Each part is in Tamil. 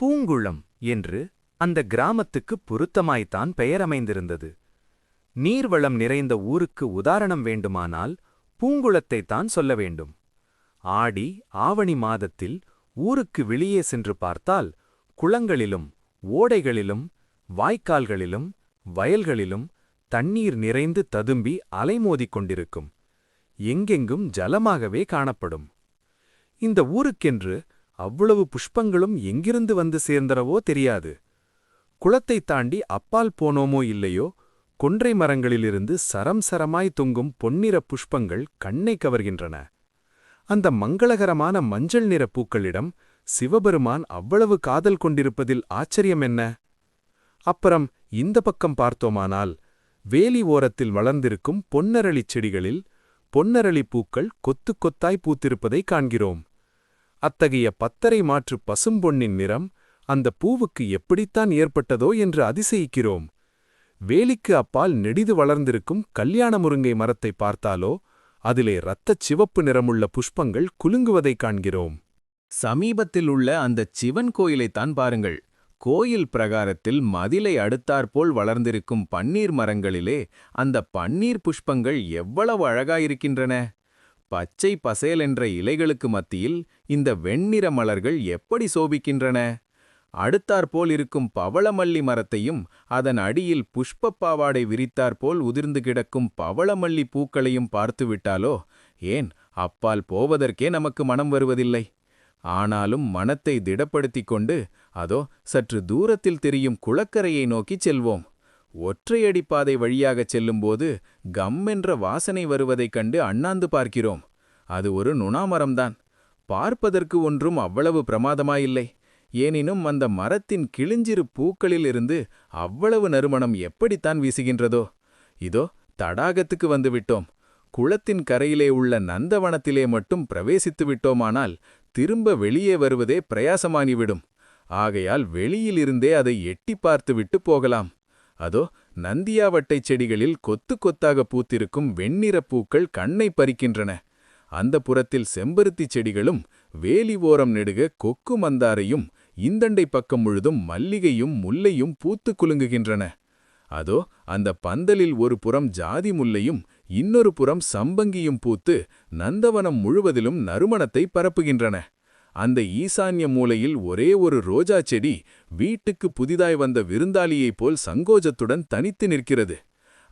பூங்குளம் என்று அந்த கிராமத்துக்கு பொருத்தமாய்த்தான் பெயரமைந்திருந்தது. நீர்வளம் நிறைந்த ஊருக்கு உதாரணம் வேண்டுமானால் பூங்குளத்தைத்தான் சொல்ல வேண்டும். ஆடி ஆவணி மாதத்தில் ஊருக்கு வெளியே சென்று பார்த்தால் குளங்களிலும் ஓடைகளிலும் வாய்க்கால்களிலும் வயல்களிலும் தண்ணீர் நிறைந்து ததும்பி அலைமோதிக் கொண்டிருக்கும். எங்கெங்கும் ஜலமாகவே காணப்படும். இந்த ஊருக்கென்று அவ்வளவு புஷ்பங்களும் எங்கிருந்து வந்து சேர்ந்தரவோ தெரியாது. குளத்தைத் தாண்டி அப்பால் போனோமோ இல்லையோ கொன்றை மரங்களிலிருந்து சரம் சரமாய் தொங்கும் பொன்னிற புஷ்பங்கள் கண்ணை கவர்கின்றன. அந்த மங்களகரமான மஞ்சள் நிற பூக்களிடம் சிவபெருமான் அவ்வளவு காதல் கொண்டிருப்பதில் ஆச்சரியம் என்ன? அப்புறம் இந்த பக்கம் பார்த்தோமானால் வேலி ஓரத்தில் வளர்ந்திருக்கும் பொன்னரளிச் செடிகளில் பொன்னரளி பூக்கள் கொத்து கொத்தாய் பூத்திருப்பதை காண்கிறோம். அத்தகைய பத்தரை மாற்று பசும்பொன்னின் நிறம் அந்த பூவுக்கு எப்படித்தான் ஏற்பட்டதோ என்று அதிசயிக்கிறோம். வேலிக்கு அப்பால் நெடிது வளர்ந்திருக்கும் கல்யாண முருங்கை மரத்தை பார்த்தாலோ அதிலே இரத்தச் சிவப்பு நிறமுள்ள புஷ்பங்கள் குலுங்குவதைக் காண்கிறோம். சமீபத்தில் உள்ள அந்தச் சிவன் கோயிலைத்தான் பாருங்கள். கோயில் பிரகாரத்தில் மதிலை அடுத்தாற்போல் வளர்ந்திருக்கும் பன்னீர் மரங்களிலே அந்த பன்னீர் புஷ்பங்கள் எவ்வளவு அழகாயிருக்கின்றன! பச்சை என்ற இலைகளுக்கு மத்தியில் இந்த வெண்ணிற மலர்கள் எப்படி சோபிக்கின்றன? அடுத்தாற்போல் இருக்கும் பவளமல்லி மரத்தையும் அதன் அடியில் புஷ்பப் பாவாடை விரித்தாற்போல் உதிர்ந்து கிடக்கும் பவளமல்லி பூக்களையும் பார்த்துவிட்டாலோ? ஏன் அப்பால் போவதற்கே நமக்கு மனம் வருவதில்லை. ஆனாலும் மனத்தை திடப்படுத்திக் கொண்டு அதோ சற்று தூரத்தில் தெரியும் குளக்கரையை நோக்கிச் செல்வோம். ஒற்றையடிப்பாதை வழியாகச் செல்லும்போது கம்மென்ற வாசனை வருவதைக் கண்டு அண்ணாந்து பார்க்கிறோம். அது ஒரு நுணாமரம்தான். பார்ப்பதற்கு ஒன்றும் அவ்வளவு பிரமாதமாயில்லை. ஏனினும் அந்த மரத்தின் கிழிஞ்சிறு பூக்களிலிருந்து அவ்வளவு நறுமணம் எப்படித்தான் வீசுகின்றதோ. இதோ தடாகத்துக்கு வந்துவிட்டோம் குளத்தின் கரையிலே உள்ள நந்தவனத்திலே மட்டும் பிரவேசித்து விட்டோமானால் திரும்ப வெளியே வருவதே பிரயாசமானிவிடும் ஆகையால் வெளியிலிருந்தே அதை எட்டி பார்த்துவிட்டு போகலாம். அதோ நந்தியாவட்டைச் செடிகளில் கொத்து கொத்தாக பூத்திருக்கும் வெண்ணிறப் பூக்கள் கண்ணை பறிக்கின்றன. அந்த புறத்தில் செம்பருத்திச் செடிகளும் வேலி ஓரம் நெடுக கொக்கு மந்தாரையும் இந்தண்டை பக்கம் முழுதும் மல்லிகையும் முல்லையும் பூத்து குலுங்குகின்றன. அதோ அந்த பந்தலில் ஒரு புறம் ஜாதி முல்லையும் இன்னொரு புறம் சம்பங்கியும் பூத்து நந்தவனம் முழுவதிலும் நறுமணத்தை பரப்புகின்றன. அந்த ஈசான்ய மூலையில் ஒரே ஒரு ரோஜா செடி வீட்டுக்கு புதிதாய் வந்த விருந்தாளியைப் போல் சங்கோஜத்துடன் தனித்து நிற்கிறது.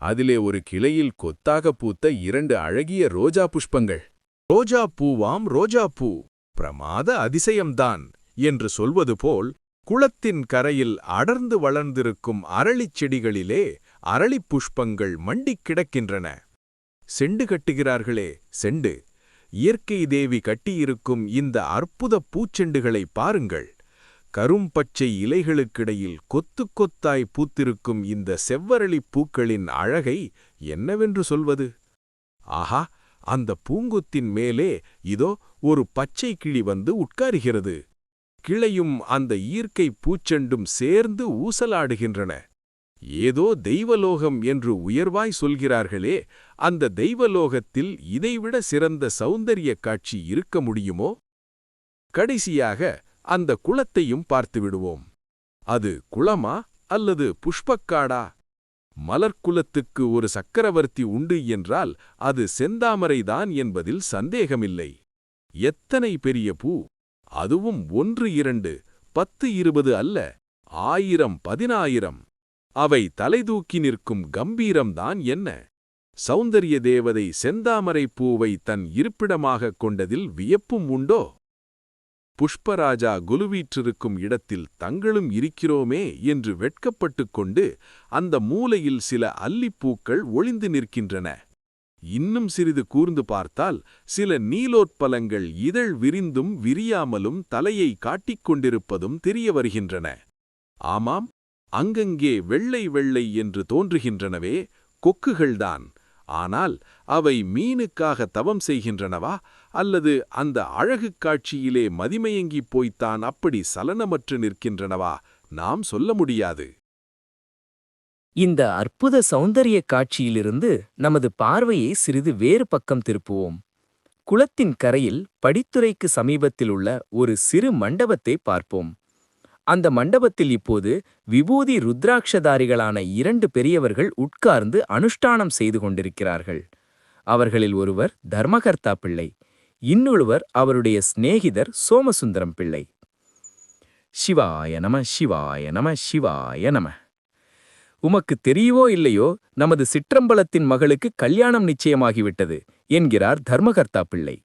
அதிலே ஒரு கிளையில் கொத்தாக பூத்த இரண்டு அழகிய ரோஜா புஷ்பங்கள். ரோஜா பூவாம் ரோஜா பூ பிரமாத அதிசயம்தான் என்று சொல்வது போல் குளத்தின் கரையில் அடர்ந்து வளர்ந்திருக்கும் அரளிச் செடிகளிலே அரளிப் புஷ்பங்கள் மண்டிக் கிடக்கின்றன. செண்டு கட்டுகிறார்களே செண்டு. இயற்கை தேவி கட்டியிருக்கும் இந்த அற்புத பூச்செண்டுகளை பாருங்கள். கரும்பச்சை இலைகளுக்கிடையில் கொத்து கொத்தாய் பூத்திருக்கும் இந்த செவ்வரளிப் பூக்களின் அழகை என்னவென்று சொல்வது? ஆஹா அந்த பூங்கொத்தின் மேலே இதோ ஒரு பச்சை கிளி வந்து உட்காருகிறது. கிளையும் அந்த இயற்கை பூச்செண்டும் சேர்ந்து ஊசலாடுகின்றன. ஏதோ தெய்வலோகம் என்று உயர்வாய் சொல்கிறார்களே அந்த தெய்வலோகத்தில் இதைவிட சிறந்த சௌந்தரிய காட்சி இருக்க முடியுமோ? கடைசியாக அந்த குளத்தையும் பார்த்துவிடுவோம் அது குளமா அல்லது புஷ்பக்காடா? மலர்க்குலத்துக்கு ஒரு சக்கரவர்த்தி உண்டு என்றால் அது செந்தாமரைதான் என்பதில் சந்தேகமில்லை. எத்தனை பெரிய பூ? அதுவும் ஒன்று இரண்டு பத்து இருபது அல்ல ஆயிரம் பதினாயிரம். அவை தலைதூக்கி நிற்கும் கம்பீரம்தான் என்ன? சௌந்தரிய தேவதை செந்தாமரைப் பூவை தன் இருப்பிடமாகக் கொண்டதில் வியப்பும் உண்டோ? புஷ்பராஜா குலுவீற்றிருக்கும் இடத்தில் தங்களும் இருக்கிறோமே என்று வெட்கப்பட்டுக் கொண்டு அந்த மூலையில் சில அல்லிப்பூக்கள் ஒளிந்து நிற்கின்றன. இன்னும் சிறிது கூர்ந்து பார்த்தால் சில நீலோற்பலங்கள் இதழ் விரிந்தும் விரியாமலும் தலையை காட்டிக் கொண்டிருப்பதும் தெரிய வருகின்றன. ஆமாம் அங்கங்கே வெள்ளை வெள்ளை என்று தோன்றுகின்றனவே கொக்குகள்தான். ஆனால் அவை மீனுக்காக தவம் செய்கின்றனவா? அல்லது அந்த அழகுக் காட்சியிலே மதிமயங்கிப் போய்த்தான் அப்படி சலனமற்று நிற்கின்றனவா? நாம் சொல்ல முடியாது. இந்த அற்புத சௌந்தரிய காட்சியிலிருந்து நமது பார்வையை சிறிது வேறு பக்கம் திருப்புவோம். குளத்தின் கரையில் படித்துறைக்கு சமீபத்தில் உள்ள ஒரு சிறு மண்டபத்தை பார்ப்போம். அந்த மண்டபத்தில் இப்போது விபூதி ருத்ராட்சதாரிகளான இரண்டு பெரியவர்கள் உட்கார்ந்து அனுஷ்டானம் செய்து கொண்டிருக்கிறார்கள். அவர்களில் ஒருவர் தர்மகர்த்தா பிள்ளை இன்னொருவர் அவருடைய சிநேகிதர் சோமசுந்தரம் பிள்ளை. சிவாய நம சிவாய நம சிவாய நம. உமக்கு தெரியவோ இல்லையோ நமது சிற்றம்பலத்தின் மகளுக்கு கல்யாணம் நிச்சயமாகிவிட்டது என்கிறார் தர்மகர்த்தா பிள்ளை.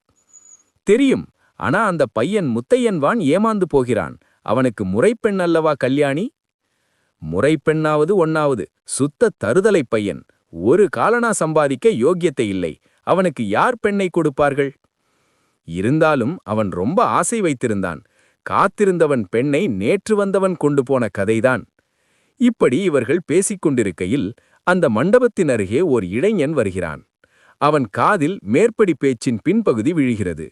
தெரியும் ஆனா அந்த பையன் முத்தையன்வான் ஏமாந்து போகிறான் அவனுக்கு முறைப்பெண் அல்லவா கல்யாணி? முறைப்பெண்ணாவது ஒன்னாவது சுத்த தருதலை பையன். ஒரு காலனா சம்பாதிக்க யோக்கியத்தை இல்லை. அவனுக்கு யார் பெண்ணை கொடுப்பார்கள்? இருந்தாலும் அவன் ரொம்ப ஆசை வைத்திருந்தான். காத்திருந்தவன் பெண்ணை நேற்று வந்தவன் கொண்டு போன கதைதான். இப்படி இவர்கள் பேசிக் கொண்டிருக்கையில் அந்த மண்டபத்தின் அருகே ஓர் இளைஞன் வருகிறான். அவன் காதில் மேற்படி பேச்சின் பின்பகுதி விழுகிறது.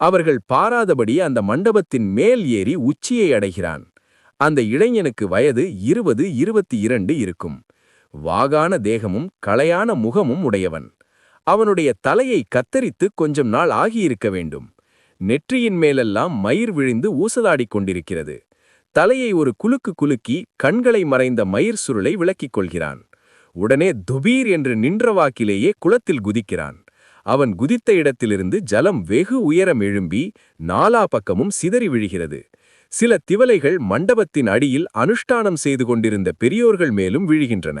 அவர்கள் பாராதபடி அந்த மண்டபத்தின் மேல் ஏறி உச்சியை அடைகிறான். அந்த இளைஞனுக்கு வயது இருபது இருபத்தி இரண்டு இருக்கும். வாகான தேகமும் களையான முகமும் உடையவன். அவனுடைய தலையை கத்தரித்து கொஞ்சம் நாள் ஆகியிருக்க வேண்டும். நெற்றியின் மேலெல்லாம் மயிர் விழிந்து ஊசலாடிக் கொண்டிருக்கிறது. தலையை ஒரு குலுக்கு குலுக்கி கண்களை மறைந்த மயிர் சுருளை விளக்கிக் கொள்கிறான். உடனே துபீர் என்று நின்ற வாக்கிலேயே குளத்தில் குதிக்கிறான். அவன் குதித்த இடத்திலிருந்து ஜலம் வெகு உயரம் எழும்பி நாலா பக்கமும் சிதறி விழுகிறது. சில திவலைகள் மண்டபத்தின் அடியில் அனுஷ்டானம் செய்து கொண்டிருந்த பெரியோர்கள் மேலும் விழுகின்றன.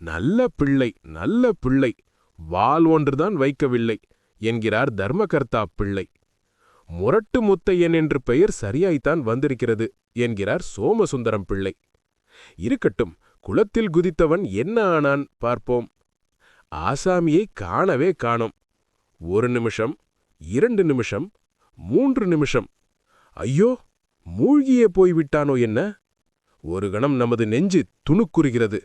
நல்ல பிள்ளை நல்ல பிள்ளை வால் ஒன்றுதான் வைக்கவில்லை என்கிறார் தர்மகர்த்தா பிள்ளை. முரட்டு முத்தையன் என்று பெயர் சரியாய்த்தான் வந்திருக்கிறது என்கிறார் சோமசுந்தரம் பிள்ளை. இருக்கட்டும் குளத்தில் குதித்தவன் என்ன ஆனான் பார்ப்போம். ஆசாமியை காணவே காணோம். ஒரு நிமிஷம் இரண்டு நிமிஷம் மூன்று நிமிஷம். ஐயோ மூழ்கியே போய்விட்டானோ என்ன? ஒரு கணம் நமது நெஞ்சு துணுக்குறுகிறது.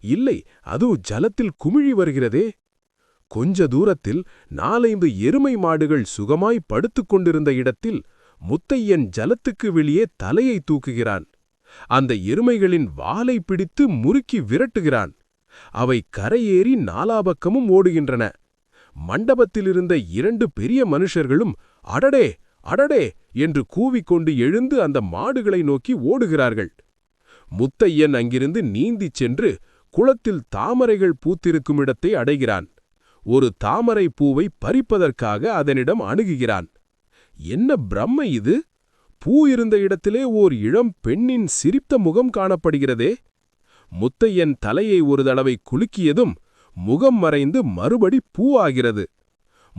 இல்லை அது ஜலத்தில் குமிழி வருகிறதே. கொஞ்ச தூரத்தில் நாலைந்து எருமை மாடுகள் சுகமாய் படுத்துக் கொண்டிருந்த இடத்தில் முத்தையன் ஜலத்துக்கு வெளியே தலையை தூக்குகிறான். அந்த எருமைகளின் வாலை பிடித்து முறுக்கி விரட்டுகிறான். அவை கரையேறி நாலாபக்கமும் ஓடுகின்றன. மண்டபத்திலிருந்த இரண்டு பெரிய மனுஷர்களும் அடடே அடடே! என்று கூவிக்கொண்டு எழுந்து அந்த மாடுகளை நோக்கி ஓடுகிறார்கள். முத்தையன் அங்கிருந்து நீந்திச் சென்று குளத்தில் தாமரைகள் பூத்திருக்கும் இடத்தை அடைகிறான். ஒரு தாமரை பூவை பறிப்பதற்காக அதனிடம் அணுகுகிறான். என்ன பிரம்மை இது? பூ இருந்த இடத்திலே ஓர் இளம் பெண்ணின் சிரித்த முகம் காணப்படுகிறதே! முத்தையன் தலையை ஒரு தடவை குலுக்கியதும் முகம் மறைந்து மறுபடி பூவாகிறது.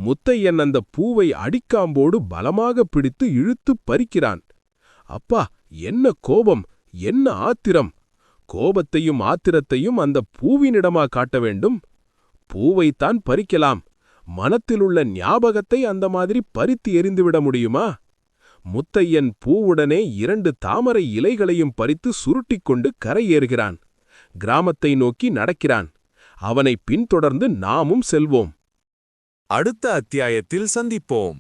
முத்தையன் அந்த பூவை அடிக்காம்போடு பலமாக பிடித்து இழுத்துப் பறிக்கிறான். அப்பா என்ன கோபம் என்ன ஆத்திரம்? கோபத்தையும் ஆத்திரத்தையும் அந்த பூவினிடமா காட்ட வேண்டும்? பூவைத்தான் பறிக்கலாம். மனத்திலுள்ள ஞாபகத்தை அந்த மாதிரி பறித்து எறிந்துவிட முடியுமா? முத்தையன் பூவுடனே இரண்டு தாமரை இலைகளையும் பறித்து சுருட்டிக் கொண்டு கரையேறுகிறான். கிராமத்தை நோக்கி நடக்கிறான். அவனை பின்தொடர்ந்து நாமும் செல்வோம். அடுத்த அத்தியாயத்தில் சந்திப்போம்.